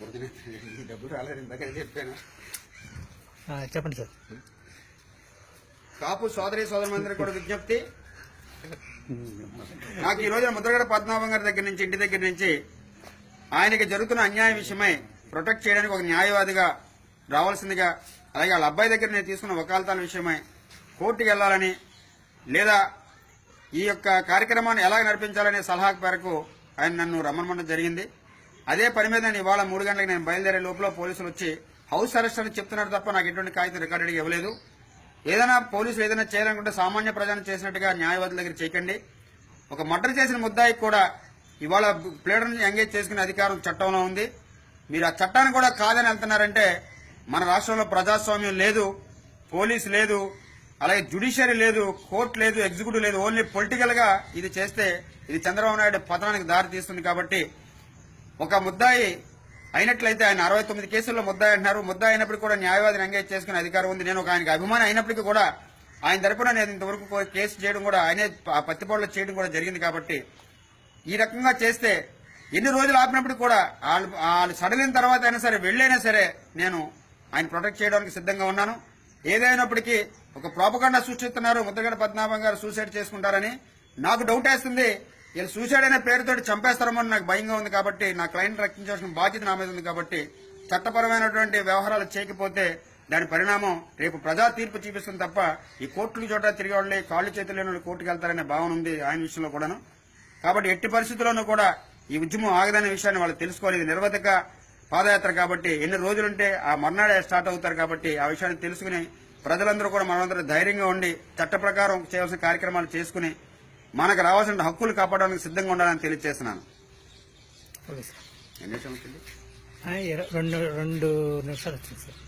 బురదనే ఈ డబ్బు రాలేదు ఇందాక చెప్పాను. చెప్పండి సార్. కాపు సోదరి సోదరులందరికీ కూడా విజ్ఞప్తి. నాకు ఈ రోజున ముద్రగడ పద్మనాభం గారి దగ్గర నుంచి ఇంటి దగ్గర నుంచి ఆయనకి జరుగుతున్న అన్యాయం విషయమై ప్రొటెక్ట్ చేయడానికి ఒక న్యాయవాదిగా రావాల్సిందిగా అలాగే వాళ్ళ అబ్బాయి దగ్గర నేను తీసుకున్న వకాలతాల విషయమై కోర్టుకు వెళ్ళాలని లేదా ఈ యొక్క కార్యక్రమాన్ని ఎలా నడిపించాలనే సలహా మేరకు ఆయన నన్ను రమ్మనడం జరిగింది. అదే పని మీద నేను ఇవాళ మూడు గంటలకు నేను బయలుదేరే లోపల పోలీసులు వచ్చి హౌస్ అరెస్ట్ అని చెప్తున్నారు తప్ప నాకు ఎటువంటి కాగితం రికార్డు ఇవ్వలేదు. ఏదైనా పోలీసులు ఏదైనా చేయాలనుకుంటే సామాన్య ప్రజలను చేసినట్టుగా న్యాయవాదుల దగ్గర చేయకండి ఒక మర్డర్ చేసిన ముద్దాయికి కూడా ఇవాళ ప్లేడర్ని ఎంగేజ్ చేసుకునే అధికారం చట్టంలో ఉంది. మీరు ఆ చట్టాన్ని కూడా కాదని వెళ్తున్నారంటే మన రాష్ట్రంలో ప్రజాస్వామ్యం లేదు పోలీసు లేదు అలాగే జ్యుడిషియరీ లేదు కోర్టు లేదు ఎగ్జిక్యూటివ్ లేదు ఓన్లీ పొలిటికల్గా ఇది చేస్తే ఇది చంద్రబాబు నాయుడు పతనానికి దారి తీస్తుంది కాబట్టి ఒక ముద్దాయి అయినట్లయితే ఆయన అరవై తొమ్మిది కేసుల్లో ముద్దాయి అంటున్నారు. ముద్దాయి అయినప్పుడు కూడా న్యాయవాదిని ఎంగేజ్ చేసుకునే అధికారం ఉంది. నేను ఒక ఆయనకి అభిమాని అయినప్పటికీ కూడా ఆయన తరపున నేను ఇంతవరకు కేసు చేయడం కూడా ఆయనే ఆ పత్తిపాడులో చేయడం కూడా జరిగింది కాబట్టి ఈ రకంగా చేస్తే ఎన్ని రోజులు ఆపినప్పుడు కూడా వాళ్ళు వాళ్ళు సడలిన తర్వాత అయినా సరే వెళ్ళైనా సరే నేను ఆయన ప్రొటెక్ట్ చేయడానికి సిద్ధంగా ఉన్నాను. ఏదైనప్పటికీ ఒక ప్రాపకండా సృష్టిస్తున్నారు. ముద్రగడ పద్మనాభం గారు సూసైడ్ చేసుకుంటారని నాకు డౌట్ వేస్తుంది. వీళ్ళు సూసైడ్ అనే పేరుతో చంపేస్తారేమో నాకు భయంగా ఉంది కాబట్టి నా క్లయింట్ రక్షించాల్సిన బాధ్యత నా మీద ఉంది కాబట్టి చట్టపరమైనటువంటి వ్యవహారాలు చేయకపోతే దాని పరిణామం రేపు ప్రజా తీర్పు చూపిస్తుంది తప్ప ఈ కోర్టుల చోట తిరిగి కాళ్ళు చేతులు లేని కోర్టుకు వెళ్తారనే భావన ఉంది ఆయన విషయంలో కూడాను. కాబట్టి ఎట్టి పరిస్థితుల్లోనూ కూడా ఈ ఉద్యమం ఆగదనే విషయాన్ని వాళ్ళు తెలుసుకోవాలి. ఇది పాదయాత్ర కాబట్టి ఎన్ని రోజులుంటే ఆ మర్నాడే స్టార్ట్ అవుతారు కాబట్టి ఆ విషయాన్ని తెలుసుకుని ప్రజలందరూ కూడా మనందరూ ధైర్యంగా ఉండి చట్ట ప్రకారం చేయాల్సిన కార్యక్రమాలు చేసుకుని మనకు రావాల్సిన హక్కులు కాపాడడానికి సిద్ధంగా ఉండాలని తెలియజేస్తున్నాను. ఎన్ని రెండు రెండు నిమిషాలు వచ్చింది సార్.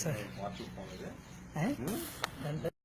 సార్.